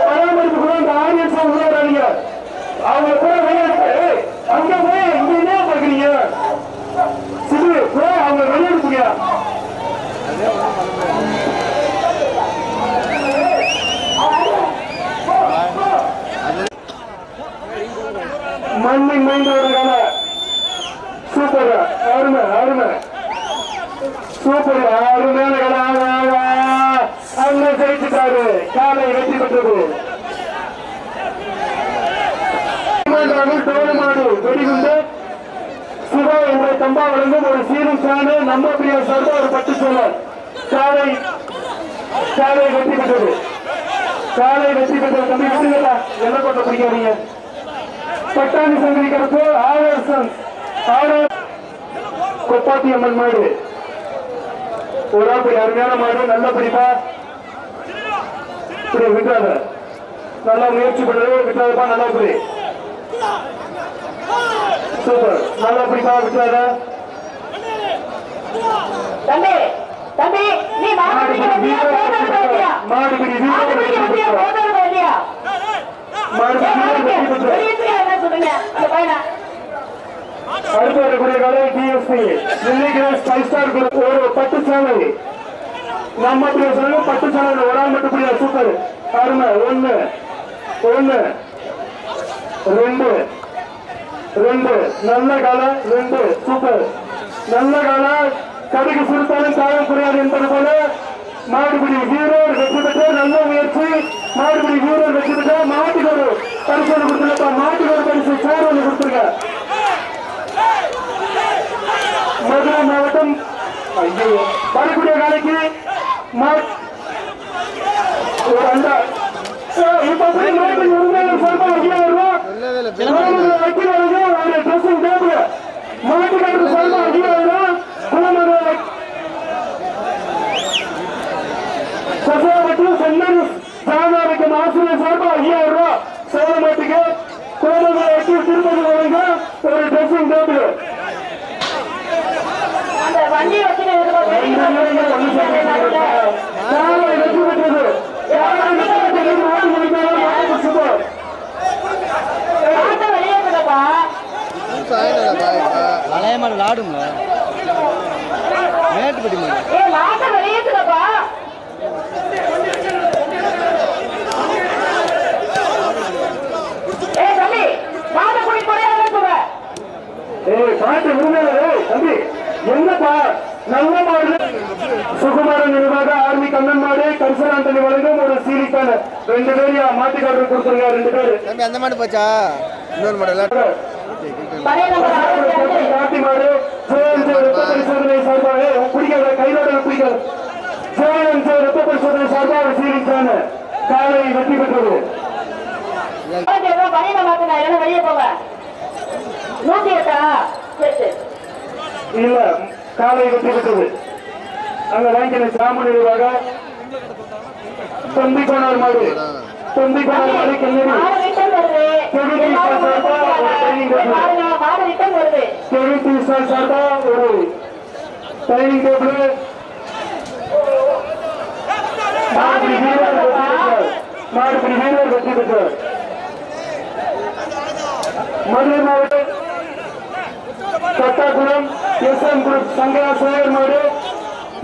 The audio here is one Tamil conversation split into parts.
பராமரிப்பு கூட இந்த ஆடியன்ஸ் உள்ள வராங்க அவங்க கூட அங்க போய் இங்க என்ன பாக்குறீங்க சிறு போய் அவங்க மண்ணின் சூப்பர் அருமை அருமை. சூப்பர் அருமையான கலை அண்ணன் காலை வெற்றி பெற்றது. தோழமாடு வெடிகுண்டு சிவா என்ற தம்பா வழங்கும் ஒரு சீரும் சாணு நம்ம பிரியா சார்ந்த ஒரு பட்டு சோழர் காலை காலை வெற்றி பெற்றது. காலை வெற்றி பெற்றது தம்பி விடுங்களா என்ன கொட்ட பிடிக்காதீங்க. பட்டாணி சங்கரிக்கிறப்போ ஆவர்சன் ஆவர் கொப்பாத்தி அம்மன் மாடு. ஒரு அருமையான மாடு நல்ல பிடிப்பா. இப்படி விட்டாத நல்லா முயற்சி பண்ணுறது விட்டாதப்பா நல்லா புரி சூப்பர். நல்லா பிடிப்பா விட்டாத தம்பி தம்பி நீ மாடு வந்தியா மாடு பிடி மாடு பிடி அடுத்து வரக்கூடிய கலை டிஎஸ்பி நெல்லிகிராஸ் ஃபைவ் ஸ்டார் குரூப் ஒரு பட்டு சேலை நம்ம அப்படியே பத்து பட்டு சேலை மட்டும் புரியாது சூப்பர். பாருங்க ஒண்ணு ஒண்ணு ரெண்டு ரெண்டு நல்ல கால ரெண்டு சூப்பர். நல்ல கால கடுகு சுருத்தாலும் காயம் புரியாது என்பது போல மாடுபிடி வீரர் வெற்றி பெற்ற நல்ல முயற்சி. மாடுபிடி வீரர் வெற்றி பெற்ற மாட்டுக்கு ஒரு பரிசு ஒன்று மாட்டுக்கு ஒரு பரிசு சேர் ஒன்று கொடுத்துருக்க மதுரை மாவட்டம் ஐயோ வரக்கூடிய காலைக்கு மா- ஒரு அண்டா ஏய், இப்ப போய் மாட்டுக்கு ஒரு நாள் சொல்பா ஐயாயிரம் ரூபாய் குளமதுரை வக்கீல் அவர்கள் அவருடைய dressing table. மாட்டுக்காரருக்கு சொல்பா ஐயாயிரம் ரூபாய் குளமதுரை வக்கீல் சசியாவுக்கு சென்னன் சாதாரண ஆசிரியர் சார்பா ஐயாயிரம் ரூபாய் சேவை மாட்டுக்கு. குளமதுரை வக்கீல் திருப்பதி அவர்கள் ஒரு ட்ரெஸ்ஸிங் டேபிள் அந்த வண்டியை வச்சுட்டு இதுக்கு வெளியே வந்து காலை வெற்றி பெற்றது காலை வெற்றி பெற்றது மாடு முடித்தாலும் மாடு சுத்தம் மாட்டை வெளியேற்றுப்பா பழைய மாடு விளாடுங்க மேட்டுப்பட்டி மாடு ஏ மாட்டை வெளியேற்றுப்பா ஏ தம்பி மாட்டை குடி கூட அனுப்புங்க தம்பி என்னப்பா நல்ல மாடு சுகுமாரன் நினைவாக ஆர்மி கண்ணன் மாடு கரிசனாண்டனி வழங்கும் ஒரு சீரிக்கான ரெண்டு பேரையும் மாட்டுக்காரர் கொடுத்துருங்க ரெண்டு பேரு தம்பி அந்த மாடு போச்சா? இன்னொரு மாடு காட்டி மாடு ரத்த பரிசோதனை சார்பாக பிடிக்காத கையோட பிடிக்காது ஜெயன் ரத்த பரிசோதனை சார்பாக சீலிக்கான காலை வெற்றி பெற்றது இல்ல காலை வெற்றி பெற்றது. அங்க வாங்கின சாமி நினைவாக தொந்தி போனார் மாடு. தொந்தி போனார் மாடு கல்லூரி மாடு சார்பா ஒரு டைனிங் டேபிள் வீரர் வீரர் வெற்றி பெற்றார். மதுரை மாவட்டம் எஸ் எம் குரூப் சங்கரா சோழர்மோடு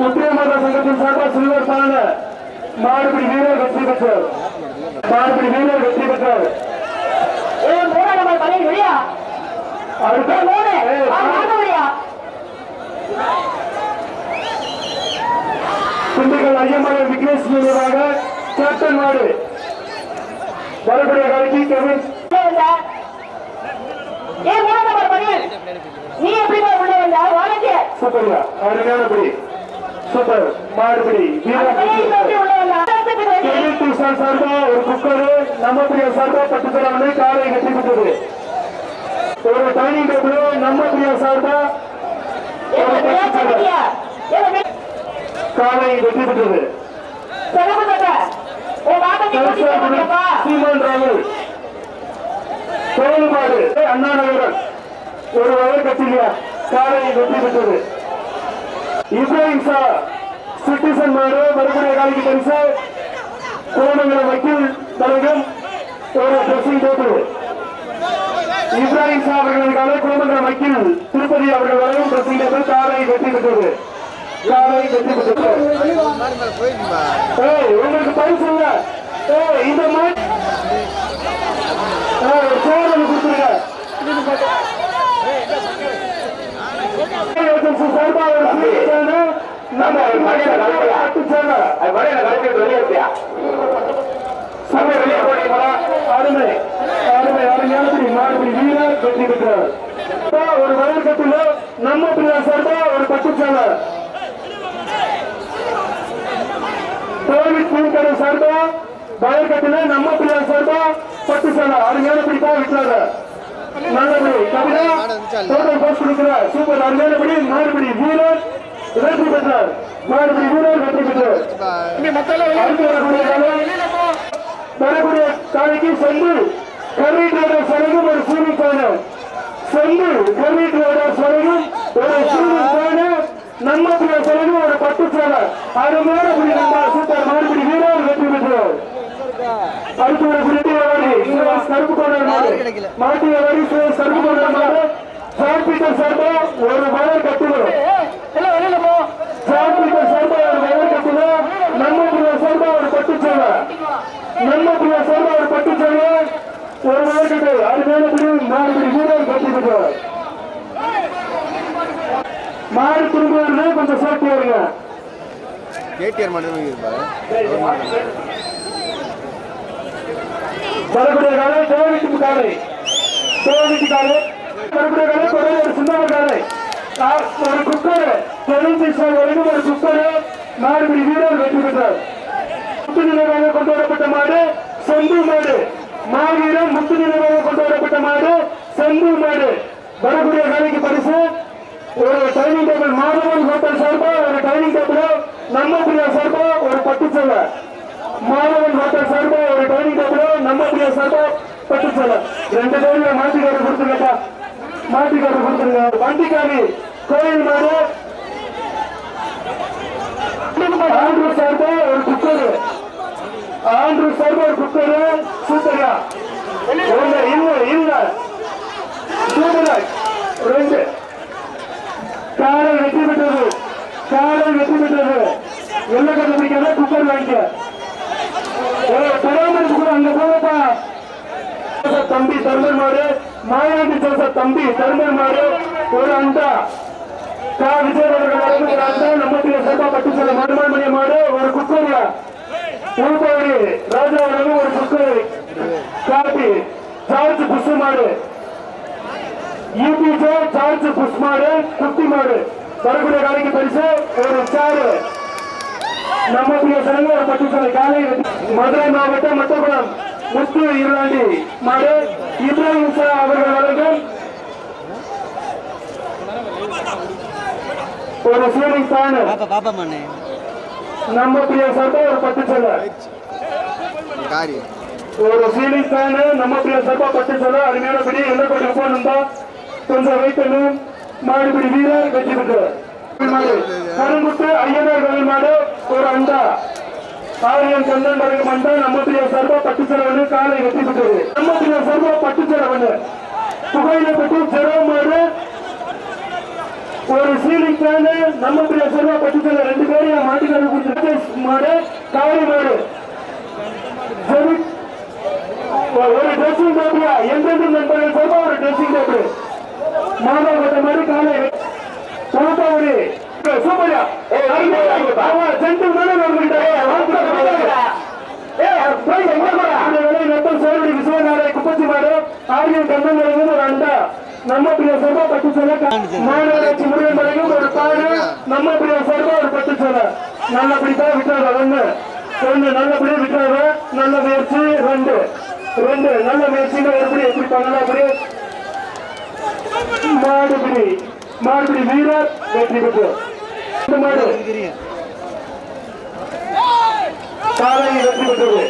உத்திரமாத சங்கத்தின் சார்பாக சில்வர் சார்ந்த மாடுபிடி வீரர் வெற்றி பெற்றோர். மாடுபிடி வீரர் வெற்றி பெற்றோர். திண்டுக்கல் ஐயமலை விக்னேஷ் நினைவாக கேப்டன் மாடு. வரக்கூடிய கலைக்கு கவின் ஏ மூணு சூப்பர்யா அருமையானபடி சூப்பர் மாடுபடி சார்பா ஒரு குக்கரு நம்ம பிரியா சார்பா பட்டு தராமலே காலை கட்டி விட்டது ஒரு டைனிங் டேபிள் நம்ம பிரியா சார்பா காலை வெற்றி பெற்றது. சீமான் ராகுல் கோவில்பாடு அண்ணா நகரன். ஒரு வயல் கட்டிலியா காலை வெற்றி பெற்றது. இப்ராஹிம் ஷா சிட்டிசன் மாடு மறுபடிய காலைக்கு பரிசு கோமங்கலம் வக்கீல் தலைவரும் ஒரு ட்ரெஸ்ஸிங் டேபிள் இப்ராஹிம் ஷா அவர்களுக்காக கோமங்கலம் வக்கீல் திருப்பதி அவர்கள் வரையும் ட்ரெஸ்ஸிங் டேபிள் காலை வெற்றி பெற்றது காலை வெற்றி பெற்றது மாடு மேல போயிருக்கும்பா ஏய் உங்களுக்கு பரிசு இல்ல. ஏய் இந்த மாதிரி ஏய் ஒரு சேர் ஒன்று கொடுத்துருங்க. ஏஜென்சி சார்பா ஒரு சீட் நம்ம பிள்ளை சார்பா ஒரு பட்டு கோவிட் சார்பா நம்ம சார்பா சேலை அருமையான பிடிப்பா விட்டுறாங்க போஸ்ட் கொடுக்கிற சூப்பர் அருமையானபடி மாறுபடி வீரர் வெற்றி பெற்றார். மாறுபடி வீரர் வெற்றி பெற்றார். வரக்கூடிய காலைக்கு செந்து கர்வீட் ரோடர் சரகும் ஒரு சூரிய சேனல் செந்து கர்வீட் ரோடர் சரகும் ஒரு சூரிய சேனல் நம்ம பிள்ளை சரகும் ஒரு பட்டு சேலை அருமையான புடி நம்ம சூப்பர் மாறுபடி வீரர் வெற்றி பெற்றார். அடுத்து வரக்கூடிய வரி சுரேஷ் கருப்பு கொண்டார் மாடு மாட்டிய வரி கருப்பு கொண்டார் மாடு ஜான் பீட்டர் சார்பா ஒரு வயர் கட்டுவோம் இல்ல வெளியில போ. ஜான் பீட்டர் சார்பா ஒரு வயர் கட்டுவோம் நம்ம பிள்ளை சார்பா ஒரு பட்டு சேலை நம்ம பிள்ளை சார்பா ஒரு பட்டு சேலை ஒரு வயர் கட்டு அருமையான பிடி மாறுபடி வீரர் வெற்றி பெற்றார் மாடு திரும்ப கொஞ்சம் சேர்த்து வருங்க கேடிஆர் வரக்கூடிய காலை கோவிட்டு காலை கோவிட்டு காலை ஒரு சின்ன காலை ஒரு குக்கர் தொழில் வரைக்கும் ஒரு குக்கர் மாடுபிடி வீரர் வெற்றி பெற்றார் முத்து நிலைவாக கொண்டு வரப்பட்ட மாடு செம்பு மாடு மாவீரம் முத்து நிலைவாக கொண்டு வரப்பட்ட மாடு செம்பு மாடு வரக்கூடிய வேலைக்கு பரிசு ஒரு டைனிங் டேபிள் மாதவன் ஹோட்டல் சார்பாக ஒரு டைனிங் டேபிள் நம்ம பிரியா சார்பாக ஒரு பட்டு செல்ல. மாதவன் ஹோட்டல் சார்பாக ஒரு டைனிங் டேபிள் நம்ம பிரியா சார்பாக பட்டு செல்ல ரெண்டு பேரும் மாட்டிக்காரர் கொடுத்துருங்கப்பா. மாட்டிக்காரர் கொடுத்துருங்க. வண்டிக்காரி கோயில் மாடு. ஆண்டு சார்பு ஒரு குக்கர். ஆண்டு சார்பு ஒரு குக்கர். சூப்பரா. ஒண்ணு இல்ல இல்ல சூப்பரா. ரெண்டு. காரல் வெற்றி பெற்றது. காரல் வெற்றி பெற்றது. எல்ல கண்டுபிடிக்காத குக்கர் வாங்கிக்க. பராமரிப்பு கூட அங்க போகப்பா தம்பி தர்மன் மாடு. மாயாண்டி ஜோசப் தம்பி தர்மர் மாடு ஒரு அண்டா. கா. விஜய் அவர்கள் வழங்கும் ஒரு அண்டா நம்ம சிறப்பா பட்டு ஒரு குக்கர்ல உள்பாடி ராஜா ஒரு குக்கர் காப்பி ஜார்ஜ் புஷ் மாடு யூபிஜே ஜார்ஜ் புஷ் மாடு குட்டி மாடு வரக்கூடிய காலைக்கு பரிசு ஒரு சாரு. நம்ம பிரிய சனங்க ஒரு பட்டு சனை காலை மதுரை மாவட்டம் மட்டக்குளம். முத்து இருளாண்டி மாடு இப்ராஹிம் ஷா அவர்கள் வழங்கும் ஒரு சீலிங் ஃபேன் பாப்பா பாப்பா மண்ணே நம்ம பிரிய சார்பா ஒரு பட்டு சலை காரி ஒரு சீலிங் ஃபேன் நம்ம பிரிய சார்பா பட்டு சலை அருமையான பிடி எந்த கோடி போகணும்பா கொஞ்சம் வைக்கணும் மாடுபிடி வீரர் வெற்றி பெற்றார். மாடு கருங்குத்து ஐயனார் மாடு ஒரு அண்டா. காரியம் கந்தன் வழங்கும் அண்டா நம்ம பிரிய சார்பா காலை வெற்றி பெற்றது நம்ம பிரிய சார்பா பட்டு செலவனு புகையிலப்பட்டு ஒரு சீலிங் ஃபேனு நம்ம பிரிய சார்பா ரெண்டு பேரையும் மாட்டுக்காரர் கொடுத்து மாடு காரி மாடு ஒரு ட்ரெஸ்ஸிங் டேபிளா எந்தெந்த நண்பர்கள் சொல்ல ஒரு ட்ரெஸ்ஸிங் டேபிள் மாதவட்ட மாதிரி காலை தூத்துக்குடி சூப்பரியா. சென்ட்டு மேலே விஸ்வநாராய குப்பச்சி மாடு ஆரியம் கண்ணன் ஒரு அண்டா. நம்ம பிரிய சர்வா பட்டு சொல்ல மாநகராட்சி முருகன் வரைக்கும் ஒரு பாரு நம்ம பிரிய சர்வா ஒரு பட்டு சொல்ல நல்லபடிதான் விட்டாரு ஒண்ணு ஒண்ணு நல்லபடியா விட்டாரு. நல்ல முயற்சி ரெண்டு. ரெண்டு நல்ல முயற்சிங்க எப்படி எப்படி பண்ணலாம் அப்படி? மாடுபிடி. மாடுபிடி வீரர் வெற்றி பெற்று. இந்த வெற்றி பெற்றது.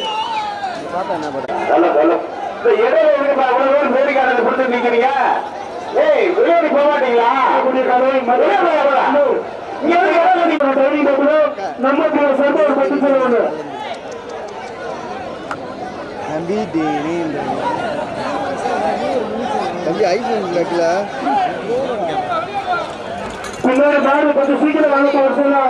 பார்த்தா நல்ல கொடுத்து நிக்கிறீங்க. ஏய் போக மாட்டீங்களா? நம்ம சர்வ ஒரு பத்து தம்பி டேனே தம்பி இருக்குல்ல? पुनर्बार बदुसी के लगाने को तो अरसला